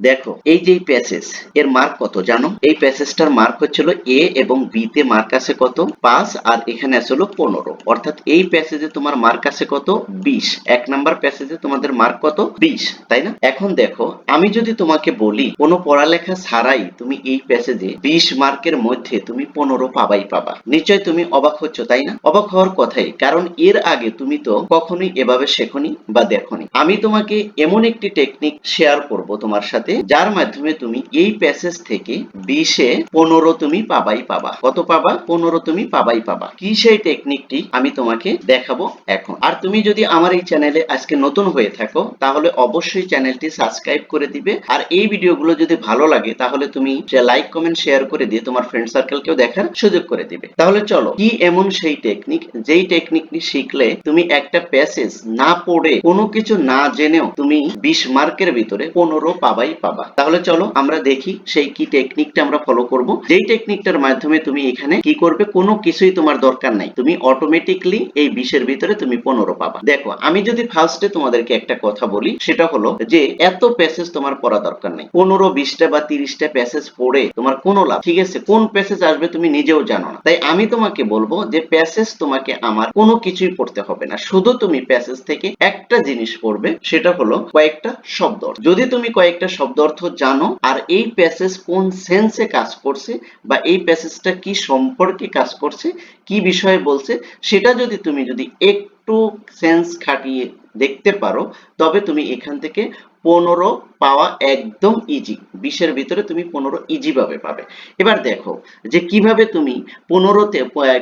দেখো, এই যে প্যাসেজ এর মার্ক কত জানো? এই প্যাসেজটার মার্ক হচ্ছিল এ এবং বি তে মার্ক আছে কত? পাঁচ, আর এখানে আছে হলো পনেরো। অর্থাৎ এই প্যাসেজে তোমার মার্ক আছে কত? বিশ। এক নাম্বার প্যাসেজে তোমাদের মার্ক কত? বিশ, তাই না? এখন দেখো, আমি যদি তোমাকে বলি, কোনো পড়ালেখা ছাড়াই তুমি এই প্যাসেজে বিশ মার্কের মধ্যে তুমি পনেরো পাবাই পাবা। নিশ্চয় তুমি অবাক হচ্ছ, তাই না? অবাক হওয়ার কথাই, কারণ এর আগে তুমি তো কখনোই এভাবে শেখনি বা দেখনি। আমি তোমাকে এমন একটি টেকনিক শেয়ার করব তোমার সাথে যার মাধ্যমে তুমি এই প্যাসেজ থেকে বিশে পনেরো তুমি পাবাই পাবা। কত পাবা? পনেরো তুমি পাবাই পাবা। কি সেই টেকনিকটি আমি তোমাকে দেখাবো এখন। আর তুমি যদি আমার এই চ্যানেলে আজকে নতুন হয়ে থাকো, তাহলে অবশ্যই চ্যানেলটি সাবস্ক্রাইব করে দিবে। আর এই ভিডিওগুলো যদি ভালো লাগে, তাহলে তুমি লাইক কমেন্ট শেয়ার করে দিয়ে তোমার ফ্রেন্ড সার্কেলকেও দেখার সুযোগ করে দিবে। তাহলে চলো, কি এমন সেই টেকনিক যেই টেকনিকটি শিখলে তুমি একটা প্যাসেজ না পড়ে কোনো কিছু না জেনেও তুমি বিশ মার্কের ভিতরে পনেরো পাবাই পাবা। তাহলে চলো আমরা দেখি সেই কি টেকনিকটা আমরা ফলো করব। যেই টেকনিকটার মাধ্যমে তুমি এখানে কি করবে, কোনো কিছুই তোমার দরকার নাই। তুমি অটোমেটিকলি এই বিশের ভিতরে তুমি পনেরো পাবা। দেখো, আমি যদি ফার্স্টে তোমাদেরকে একটা কথা বলি, সেটা হলো যে এত প্যাসেজ তোমার পড়া দরকার নেই। পনেরো, বিশটা বা তিরিশটা প্যাসেজ পড়ে তোমার কোনো লাভ ঠিক আছে? কোন প্যাসেজ আসবে তুমি নিজেও জানো না। তাই আমি তোমাকে বলব যে প্যাসেজ তোমাকে আমার কোনো কিছুই পড়তে হবে না। শুধু তুমি প্যাসেজ থেকে একটা জিনিস পড়বে, সেটা হলো কয়েকটা শব্দ যদি তুমি কয়েকটা শব্দ অর্থ জানো, আর এই প্যাসেজ কোন সেন্সে কাজ করছে বা এই প্যাসেজটা কি সম্পর্কে কাজ করছে, কি বিষয়ে বলছে, সেটা যদি তুমি যদি একটু সেন্স খাটিয়ে দেখতে পারো, তবে তুমি এখান থেকে পনেরো পাওয়া একদম ইজি বিশের ভিতরে তুমি পনেরো ইজি ভাবে পাবে। এবার দেখো যে কীভাবে তুমি পনেরোতে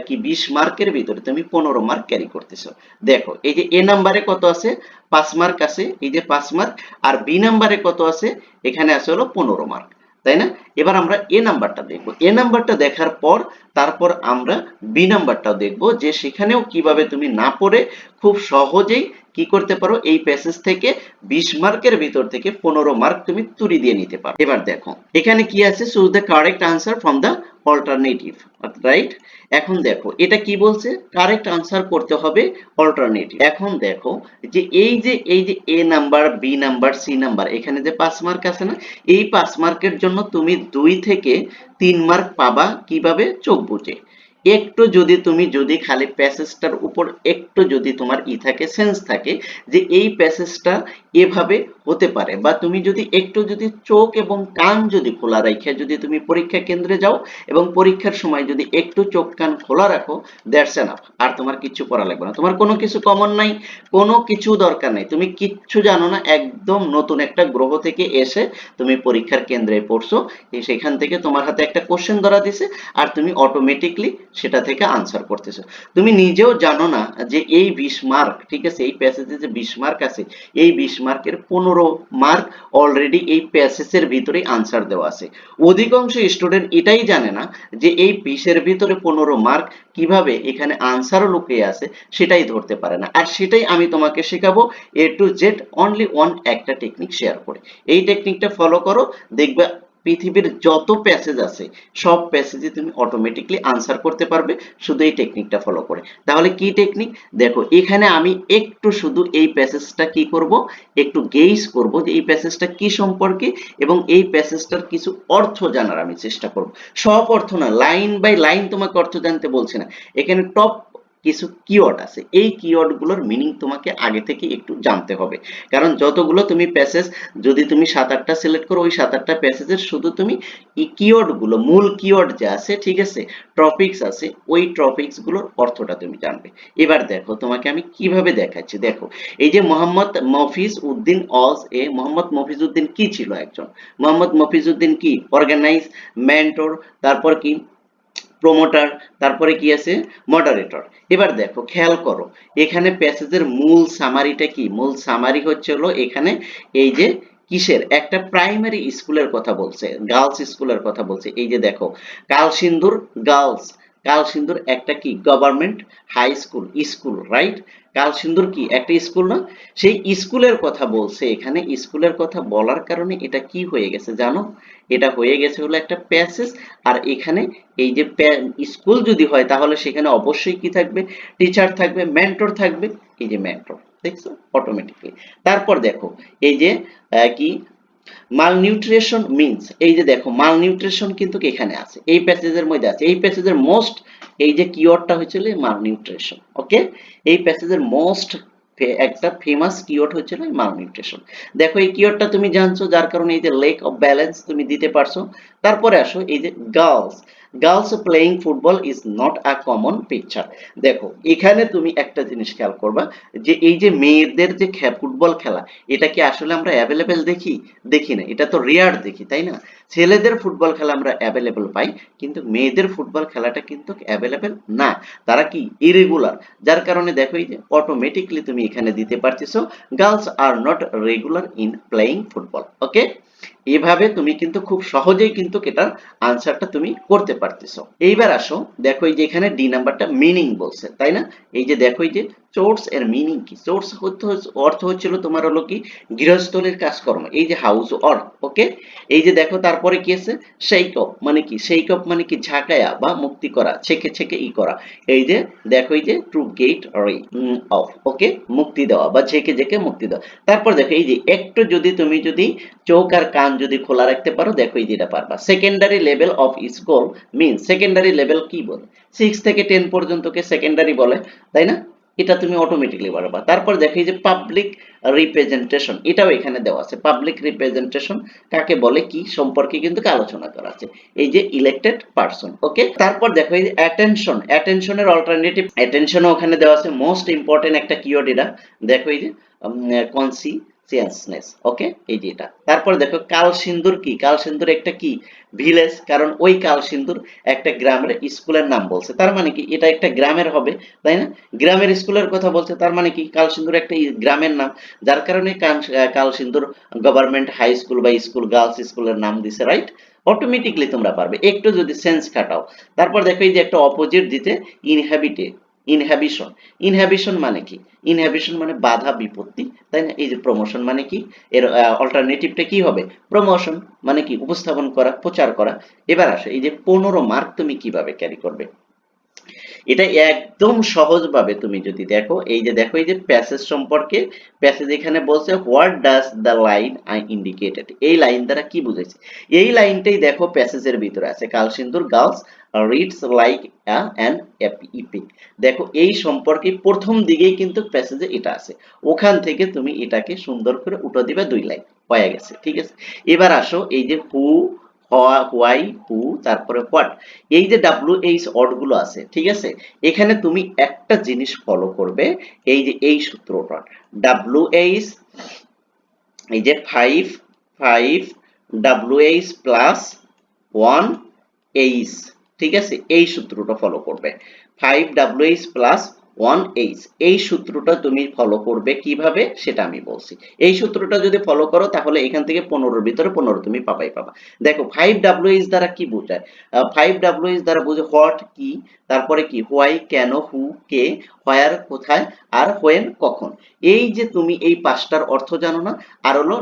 কি বিশ মার্কের ভিতরে তুমি পনেরো মার্ক ক্যারি করতেছো। দেখো, এই যে এ নাম্বারে কত আছে? পাঁচ মার্ক আছে। এই যে পাঁচ মার্ক আর বি নাম্বারে কত আছে? এখানে আছে হলো পনেরো মার্ক তাই না? এবার আমরা এ নাম্বারটা দেখব। এ নাম্বারটা দেখার পর তারপর আমরা বি নাম্বারটাও দেখব যে সেখানেও কীভাবে তুমি না পড়ে খুব সহজেই কি করতে পারো? এই প্যাসেজ থেকে বিশ মার্কের ভিতর থেকে পনেরো মার্ক তুমি তুলি দিয়ে নিতে পারো। এবার দেখো, এখানে কি আছে? Choose the correct answer from the alternative right এখন দেখো, এটা কি বলছে? কারেক্ট আনসার করতে হবে অল্টারনেটিভ এখন দেখো, যে এই যে এই যে A number B number C number এখানে যে পাঁচ মার্ক আছে না, এই পাঁচ মার্কের জন্য তুমি দুই থেকে তিন মার্ক পাবা কীভাবে? চোখ বুঝে একটু যদি তুমি যদি খালি প্যাসেজটার উপর একটু যদি তোমার ই থাকে সেন্স থাকে, যে এই প্যাসেজটা এভাবে হতে পারে। বা তুমি যদি একটু যদি চোখ এবং কান যদি খোলা রাখে যদি তুমি পরীক্ষা কেন্দ্রে যাও এবং পরীক্ষার সময় যদি একটু চোখ কান খোলা রাখো দ্যাটস এনাফ আর তোমার কিছু করা লাগবে না। তোমার কোনো কিছু কমন নাই, কোনো কিছু দরকার নেই। তুমি কিচ্ছু জানো না, একদম নতুন একটা গ্রহ থেকে এসে তুমি পরীক্ষার কেন্দ্রে পড়ছো। সেখান থেকে তোমার হাতে একটা কোশ্চেন ধরা দিছে, আর তুমি অটোমেটিকলি সেটা থেকে আনসার করতেছো। তুমি নিজেও জানো না যে এই বিশ মার্ক ঠিক আছে, এই প্যাসেজে যে বিশ মার্ক আছে, এই বিশ মার্কের পনেরো মার্ক অলরেডি এই প্যাসেজের ভিতরেই আনসার দেওয়া আছে। অধিকাংশ স্টুডেন্ট এটাই জানে না যে এই বিশের ভিতরে পনেরো মার্ক কীভাবে এখানে আনসারও লুকিয়ে আছে সেটাই ধরতে পারে না। আর সেটাই আমি তোমাকে শেখাবো A to Z only one একটা টেকনিক শেয়ার করে। এই টেকনিকটা ফলো করো, দেখবে পৃথিবীর যত প্যাসেজ আছে, সব প্যাসেজে তুমি অটোমেটিকলি আনসার করতে পারবে শুধু এই টেকনিকটা ফলো করে। তাহলে কি টেকনিক দেখো, এখানে আমি একটু শুধু এই প্যাসেজটা কি করব, একটু গেইস করব যে এই প্যাসেজটা কি সম্পর্কে এবং এই প্যাসেজটার কিছু অর্থ জানার আমি চেষ্টা করব। সব অর্থ না লাইন বাই লাইন তোমাকে অর্থ জানতে বলছে না। এখানে টপ কিছু কিওয়ার্ড আছে। এই কিওয়ার্ডগুলোর মিনিং তোমাকে আগে থেকে একটু জানতে হবে। কারণ যতগুলো তুমি প্যাসেজ যদি তুমি সাত আটটা সিলেক্ট করো, ওই সাত আটটা প্যাসেজের শুধু তুমি এই কিওয়ার্ডগুলো, মূল কিওয়ার্ড যে আছে, ঠিক আছে টপিকস আছে, ওই টপিকসগুলোর অর্থটা তুমি জানবে। এবার দেখো, তোমাকে আমি কীভাবে দেখাচ্ছি। দেখো, এই যে মোহাম্মদ মফিজ উদ্দিন অজ, এ মোহাম্মদ মফিজ উদ্দিন কি ছিল একজন? মোহাম্মদ মফিজ উদ্দিন কি? অর্গানাইজ মেন্টর তারপর কি? প্রমোটার তারপরে কি আছে? মডারেটর এবার দেখো, খেয়াল করো, এখানে প্যাসেজের মূল সামারিটা কি? মূল সামারি হচ্ছে হলো এখানে এই যে কিসের? একটা প্রাইমারি স্কুলের কথা বলছে গার্লস স্কুলের কথা বলছে। এই যে দেখো, কালসিন্দুর গার্লস কালসিন্দুর একটা কি? Government high school school right Kalsindur কি? একটা স্কুল না? সেই স্কুলের কথা বলছে। এখানে স্কুলের কথা বলার কারণে এটা কি হয়ে গেছে জানো? এটা হয়ে গেছে হলো একটা প্যাসেজ। আর এখানে এই যে স্কুল যদি হয় তাহলে সেখানে অবশ্যই কি থাকবে? টিচার থাকবে, মেন্টর থাকবে। এই যে মেন্টর, দেখছ? অটোমেটিকলি তারপর দেখো, এই যে কি? মাল নিউট্রিশন মিনস এই যে দেখো মালনিউট্রিশন কিন্তু এখানে আছে? এই প্যাসেজের মধ্যে আছে। এই প্যাসেজের মোস্ট এই যে কিওয়ার্ডটা হয়েছিল মালনিউট্রিশন ওকে এই প্যাসেজের মোস্ট একটা ফেমাস কিওয়ার্ড হয়েছিল মালনিউট্রিশন দেখো, এই কিওয়ার্ডটা তুমি জানছো, যার কারণে এই যে লেক অফ ব্যালেন্স তুমি দিতে পারছ। তারপরে আসো, এই যে girls girls playing football is not a common picture দেখো, এখানে তুমি একটা জিনিস খেয়াল করবা, যে এই যে মেয়েদের যে ফুটবল খেলা, এটা কি আসলে আমরা অ্যাভেলেবেল দেখি? দেখি না, এটা তো রেয়ার দেখি, তাই না? ছেলেদের ফুটবল খেলা আমরা অ্যাভেলেবেল পাই, কিন্তু মেয়েদের ফুটবল খেলাটা কিন্তু অ্যাভেলেবেল না। তারা কি ইরেগুলার যার কারণে দেখো এই যে অটোমেটিকলি তুমি এখানে দিতে পারতেছো girls R not regular in playing football okay এভাবে তুমি কিন্তু খুব সহজেই কিন্তু এটার আনসারটা তুমি করতে পারতেছো। এইবার আসো, দেখো এই যে এখানে ডি নাম্বারটা মিনিং বলছে, তাই না? এই যে দেখো এই যে চোর্স এর মিনিং কি? চোর্স অর্থ হচ্ছিল তোমার হলো কি? গৃহস্থলীর কাজকর্ম, এই যে হাউস অর্থ ওকে এই যে দেখো তারপরে কি আছে? শেক অফ মানে কি? শেক অফ মানে কি? ঝাঁকায়া বা মুক্তি করা, ছেকে ছেকে ই করা। এই যে, দেখো এই যে টু গেট অফ ওকে মুক্তি দেওয়া বা ঝেঁকে ঝেঁকে মুক্তি দেওয়া। তারপর দেখো এই যে, একটু যদি তুমি যদি চোখ আর কান যদি খোলা রাখতে পারো, দেখো এই যেটা পারবা। Secondary level of school mean secondary level কি বলে? সিক্স থেকে টেন পর্যন্তকে সেকেন্ডারি বলে, তাই না? এটা তুমি অটোমেটিকলি বাড়াবা। তারপর দেখি যে পাবলিক রিপ্রেজেন্টেশন এটাও এখানে দেওয়া আছে। পাবলিক রিপ্রেজেন্টেশন কাকে বলে, কি সম্পর্কে কিন্তু আলোচনা করা আছে। এই যে ইলেক্টেড পারসন ওকে তারপর দেখো এই যে অ্যাটেনশন অ্যাটেনশনের অল্টারনেটিভ অ্যাটেনশনও ওখানে দেওয়া আছে। মোস্ট ইম্পর্টেন্ট একটা কিওয়ার্ড এটা। দেখো এই যে কনসি সিয়াসনেস ওকে এই যে এটা তারপর দেখো, কাল সিন্দুর কি? কাল সিন্দুর একটা কি? ভিলেজ, কারণ ওই কাল সিন্দুর একটা গ্রামের স্কুলের নাম বলছে। তার মানে কি? এটা একটা গ্রামের হবে, তাই না? গ্রামের স্কুলের কথা বলছে, তার মানে কি? কাল সিন্দুর একটা গ্রামের নাম, যার কারণে Kal Sindur government high school বা স্কুল, গার্লস স্কুলের নাম দিছে রাইট অটোমেটিকলি তোমরা পারবে। একটু যদি সেন্স খাটাও। তারপর দেখো, এই যে একটা অপোজিট দিতে ইনহ্যাবিটে ইনহ্যাবিশন ইনহ্যাবিশন মানে কি? ইনহ্যাবিশন মানে বাধা, বিপত্তি, তাই না? এই যে প্রমোশন মানে কি? এর অল্টারনেটিভটা কি হবে? প্রমোশন মানে কি? উপস্থাপন করা, প্রচার করা। এবার আসে, এই যে পনেরো মার্ক তুমি কীভাবে ক্যারি করবে? এটা একদম সহজভাবে তুমি যদি দেখো, এই যে দেখো, এই যে প্যাসেজ সম্পর্কে প্যাসেজ এখানে বলছে what does the line I indicated এই লাইন দ্বারা কি বুঝাইছে? এই লাইনটাই দেখো প্যাসেজের ভিতরে আছে। Kalsindur girls reads like an epic দেখো, এই সম্পর্কে প্রথম দিকেই কিন্তু প্যাসেজে এটা আছে। ওখান থেকে তুমি এটাকে সুন্দর করে উঠে দিবে দুই লাইন হয়ে গেছে, ঠিক আছে? এবার আসো, এই যে হু হোয়াই হু, তারপরে হোয়াট? এই যে ডাব্লিউ এইচ অডগুলো আছে, ঠিক আছে? এখানে তুমি একটা জিনিস ফলো করবে, এই যে এই সূত্রটা। ডাব্লিউ এইচ, এই যে five five W H plus one H, ঠিক আছে? এই সূত্রটা ফলো করবে। Five W H plus one H এই সূত্রটা তুমি ফলো করবে কীভাবে সেটা আমি বলছি। এই সূত্রটা যদি ফলো করো তাহলে এখান থেকে পনেরোর ভিতরে পনেরো তুমি পাবাই পাবা। দেখো ফাইভ ডাব্লিউ এইচ দ্বারা কি বোঝায়? ফাইভ ডাব্লিউ এইচ দ্বারা বোঝে হোয়াট কি, তারপরে কি হোয়াই কেন হু কে হোয়ার কোথায়, আর হোয়েন কখন। এই যে তুমি এই পাঁচটার অর্থ জানো না, আর হলো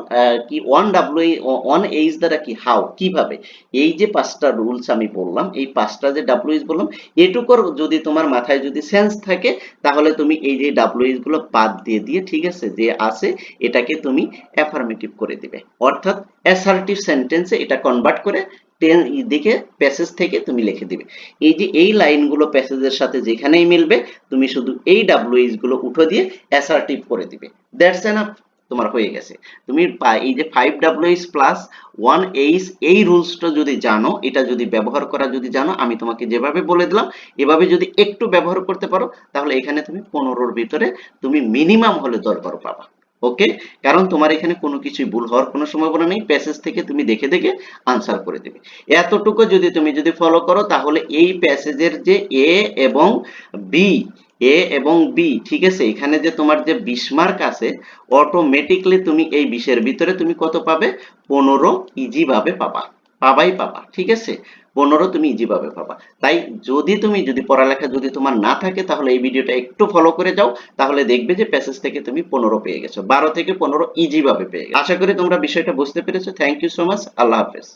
কি ওয়ান ডাব্লিউ ওয়ান এইচ দ্বারা কি হাউ কীভাবে? এই যে পাঁচটা রুলস আমি বললাম, এই পাঁচটা যে ডাব্লিউ এইচ বললাম, এটুকুর যদি তোমার মাথায় যদি সেন্স থাকে তাহলে তুমি এই যে ডাব্লিউ এইচগুলো বাদ দিয়ে দিয়ে ঠিক আছে যে আছে, এটাকে তুমি অ্যাফার্মেটিভ করে দিবে। অর্থাৎ অ্যাসার্টিভ সেন্টেন্সে এটা কনভার্ট করে টেন দিকে প্যাসেজ থেকে তুমি লিখে দিবে। এই যে এই লাইনগুলো প্যাসেজের সাথে যেখানেই মিলবে, তুমি শুধু এই ডাব্লিউএইচগুলো উঠে দিয়ে অ্যাসার্টিভ করে দিবে। দ্যাটস এনাফ তোমার হয়ে গেছে। তুমি এই যে five W H plus one H এই রুলসটা যদি জানো, এটা যদি ব্যবহার করা যদি জানো, আমি তোমাকে যেভাবে বলে দিলাম, এভাবে যদি একটু ব্যবহার করতে পারো, তাহলে এখানে তুমি পনেরোর ভিতরে তুমি মিনিমাম হলে দরকার পাবা। ওকে কারণ তোমার এখানে কোনো কিছুই ভুল হওয়ার কোনো সম্ভাবনা নেই প্যাসেজ থেকে তুমি দেখে দেখে আনসার করে দেবে। এতটুকু যদি তুমি যদি ফলো করো, তাহলে এই প্যাসেজের যে এ এবং বি এ এবং বি ঠিক আছে? এখানে যে তোমার যে বিশ মার্ক আছে অটোমেটিকলি তুমি এই বিশের ভিতরে তুমি কত পাবে? পনেরো ইজি ভাবে পাবা। পাবাই পাবা, ঠিক আছে? পনেরো তুমি ইজি ভাবে পাবা। তাই যদি তুমি, যদি পড়ালেখা যদি তোমার না থাকে, তাহলে এই ভিডিওটা একটু ফলো করে যাও, তাহলে দেখবে যে প্যাসেজ থেকে তুমি পনেরো পেয়ে গেছো। বারো থেকে পনেরো ইজি ভাবে পেয়ে গেছো। আশা করি তোমরা বিষয়টা বুঝতে পেরেছ। থ্যাংক ইউ সো মাচ আল্লাহ হাফেজ।